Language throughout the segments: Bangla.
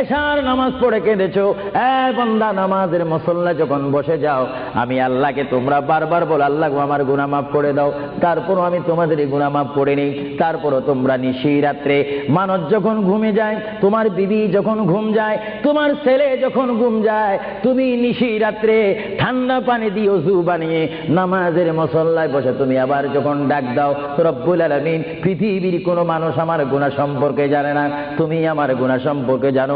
এশার নামাজ পড়ে কেঁদেছো। এ বন্দা, নামাজের মুসল্লা যখন বসে যাও, আমি আল্লাহকে তোমরা বারবার বল, আল্লাহ আমার গুনাহ মাফ করে দাও। তারপরও আমি তোমাদের এই গুনাহ মাফ করে নেই তারপরও তোমরা নিশি রাত্রে মানুষ যখন ঘুমে যায়, তোমার বিবি যখন ঘুম যায়, তোমার ছেলে যখন ঘুম যায়, তুমি নিশি রাত্রে ঠান্ডা পানি দিয়ে অজু বানিয়ে নামাজের মসল্লায় বসে তুমি আবার যখন ডাক দাও, রব্বুল আলমিন, পৃথিবীর কোনো মানুষ আমার গুণা সম্পর্কে জানে না। তুমি আমার গুণা সম্পর্কে জানো।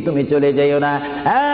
তুমি চলে যাইও না। এ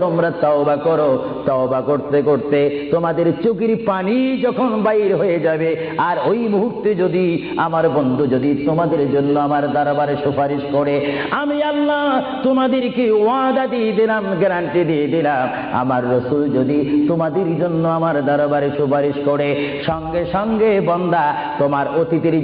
তোমরা তওবা করো। তওবা করতে করতে তোমাদের চোখের পানি যখন বাইর হয়ে যাবে, আর ওই মুহূর্তে যদি আমার বন্ধু যদি তোমাদের জন্য আমার দরবারে সুপারিশ করে, আমি আল্লাহ তোমাদেরকে ওয়াদা দিয়ে দিলাম, গ্যারান্টি দিয়ে দিলাম, আমার রসুল যদি তোমাদের জন্য আমার দরবারে সুপারিশ করে, সঙ্গে সঙ্গে বন্দা, তোমার অতীতের